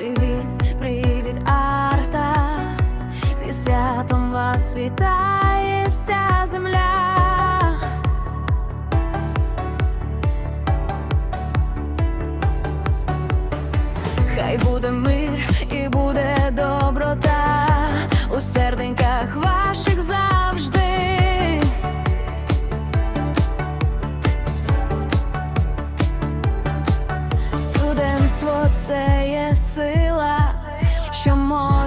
Привіт, привіт, арта, зі святом вас вітає вся земля. Хай буде мир і буде доброта у серденьках ваших завжди. Студентство це що може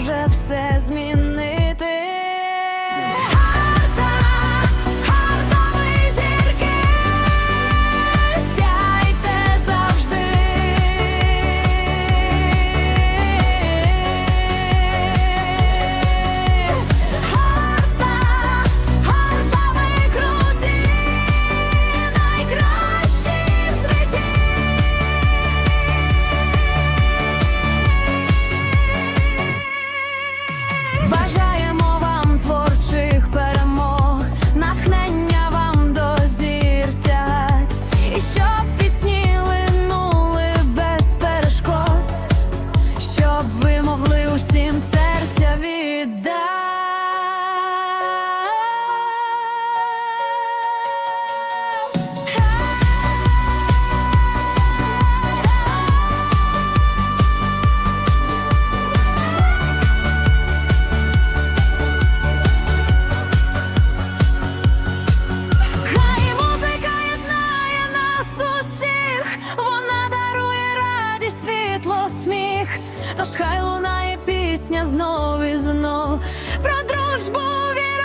Тож хай лунає пісня знов і знов про дружбу, віру